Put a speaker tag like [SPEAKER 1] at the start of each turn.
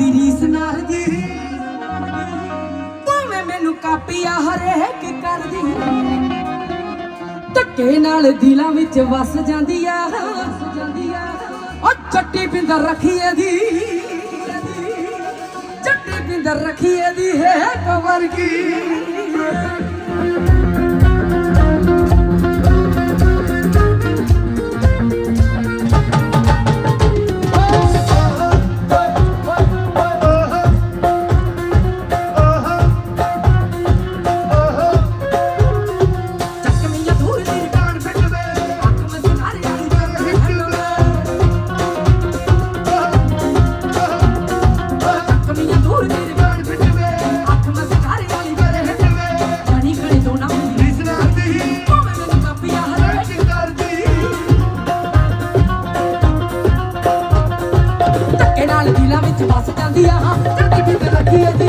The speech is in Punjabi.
[SPEAKER 1] ਦੀ ਰੀਸ ਨਾਲ ਜੀ। ਭਾਵੇਂ ਮੈਨੂੰ ਕਾਪੀਆ ਹਰੇਕ ਕਰਦੀ ਧੱਕੇ ਨਾਲ ਦਿਲਾਂ ਵਿੱਚ ਵਸ ਜਾਂਦੀ ਆ। ਉਹ ਚੱਟੀ ਪਿੰਦਰ ਰੱਖੀਏ ਦੀ। ਚੱਟੀ ਪਿੰਦਰ ਰੱਖੀਏ ਦੀ ਹੈ ਕਵਰ ਕੀ ਨਾਲ ਦਿਲਾਂ ਵਿੱਚ ਵਸ ਜਾਂਦੀ ਆ ਚੱਟੀ ਪਿੰਡ ਰੱਖੀ ਦੀ